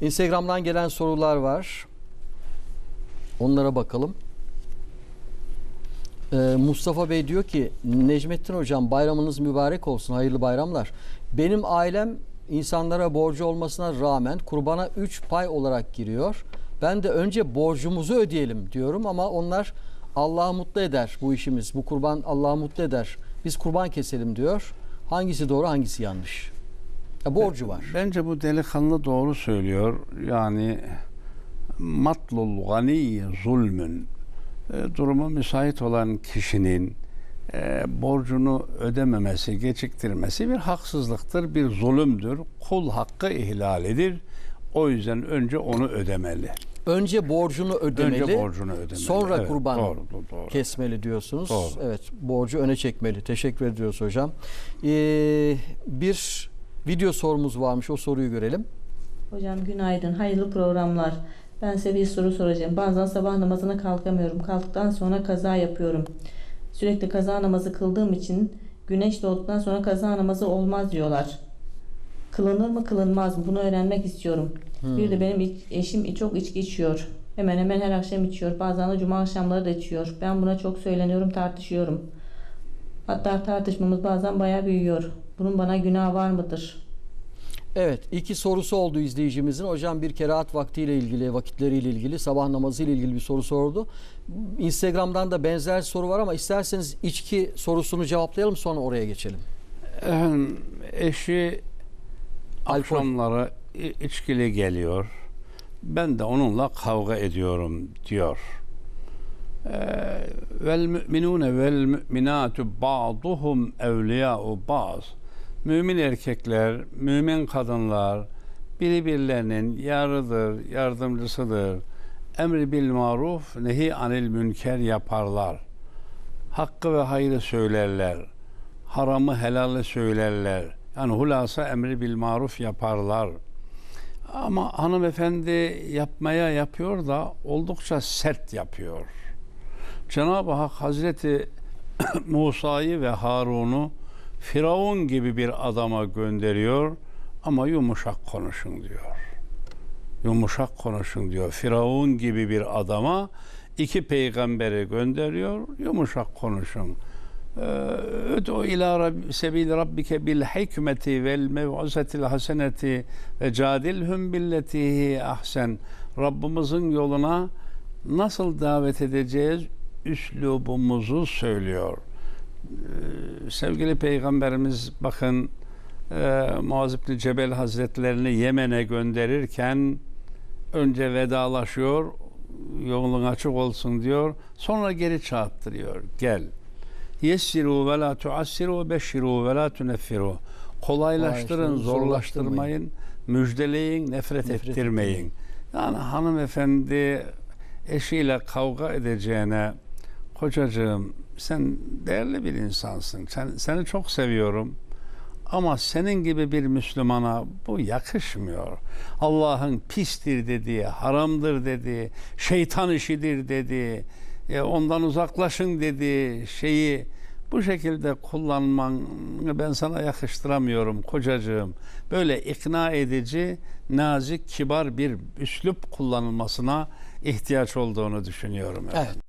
Instagram'dan gelen sorular var. Onlara bakalım. Ee, Mustafa Bey diyor ki Necmettin Hocam bayramınız mübarek olsun. Hayırlı bayramlar. Benim ailem insanlara borcu olmasına rağmen kurbana 3 pay olarak giriyor. Ben de önce borcumuzu ödeyelim diyorum ama onlar Allah'ı mutlu eder bu işimiz. Bu kurban Allah'ı mutlu eder. Biz kurban keselim diyor. Hangisi doğru hangisi yanlış? Ya borcu var. Bence bu delikanlı doğru söylüyor. Yani matlul gani zulmün E, durumu müsait olan kişinin e, borcunu ödememesi, geciktirmesi bir haksızlıktır, bir zulümdür. Kul hakkı ihlalidir. O yüzden önce onu ödemeli. Önce borcunu ödemeli. Önce borcunu ödemeli. Sonra Evet, kurban doğru, doğru, kesmeli diyorsunuz. Doğru. Evet, borcu öne çekmeli. Teşekkür ediyoruz hocam. Ee, bir video sorumuz varmış. O soruyu görelim. Hocam günaydın, hayırlı programlar. Ben size bir soru soracağım. Bazen sabah namazına kalkamıyorum. Kalktıktan sonra kaza yapıyorum. Sürekli kaza namazı kıldığım için güneş doğduktan sonra kaza namazı olmaz diyorlar. Kılınır mı kılınmaz mı? Bunu öğrenmek istiyorum. Bir de benim eşim çok içki içiyor. Hemen hemen her akşam içiyor. Bazen de cuma akşamları da içiyor. Ben buna çok söyleniyorum, tartışıyorum. Hatta tartışmamız bazen bayağı büyüyor. Bunun bana günah var mıdır? Evet, iki sorusu oldu izleyicimizin. Hocam bir kerahat vaktiyle ilgili, vakitleriyle ilgili, sabah namazı ile ilgili bir soru sordu. Instagram'dan da benzer soru var ama isterseniz içki sorusunu cevaplayalım sonra oraya geçelim. Efendim, eşi Alkol. akşamları içkili geliyor. Ben de onunla kavga ediyorum diyor. Ee, Vel müminune vel müminatu ba'duhum evliya'u ba'z. Mümin erkekler, mümin kadınlar birbirlerinin yarıdır, yardımcısıdır. Emri bil maruf, nehi anil münker yaparlar. Hakkı ve hayrı söylerler. Haramı helalı söylerler. Yani hulasa emri bil maruf yaparlar. Ama hanımefendi yapmaya yapıyor da oldukça sert yapıyor. Cenab-ı Hak Hazreti Musa'yı ve Harun'u Firavun gibi bir adama gönderiyor ama yumuşak konuşun diyor. Yumuşak konuşun diyor. Firavun gibi bir adama iki peygamberi gönderiyor. Yumuşak konuşun. Öd'u ila Rab- sebil rabbike bil hikmeti vel mev'izetil haseneti ve cadilhum billetihi ahsen. Rabbimizin yoluna nasıl davet edeceğiz üslubumuzu söylüyor. Sevgili peygamberimiz bakın e, Muaz İbni Cebel Hazretlerini Yemen'e gönderirken önce vedalaşıyor yolun açık olsun diyor sonra geri çağırttırıyor gel. Yessiru ve la tuassiru beşiru ve la tuneffiru. Kolaylaştırın Kolaylaştırın, zorlaştırmayın. müjdeleyin nefret, Nefret ettirmeyin. Yani hanımefendi eşiyle kavga edeceğine kocacığım sen değerli bir insansın sen, seni çok seviyorum ama senin gibi bir Müslümana bu yakışmıyor. Allah'ın pistir dediği, haramdır dediği, şeytan işidir dediği, e, ondan uzaklaşın dediği şeyi bu şekilde kullanmanı ben sana yakıştıramıyorum kocacığım. Böyle ikna edici, nazik, kibar bir üslup kullanılmasına ihtiyaç olduğunu düşünüyorum. Evet.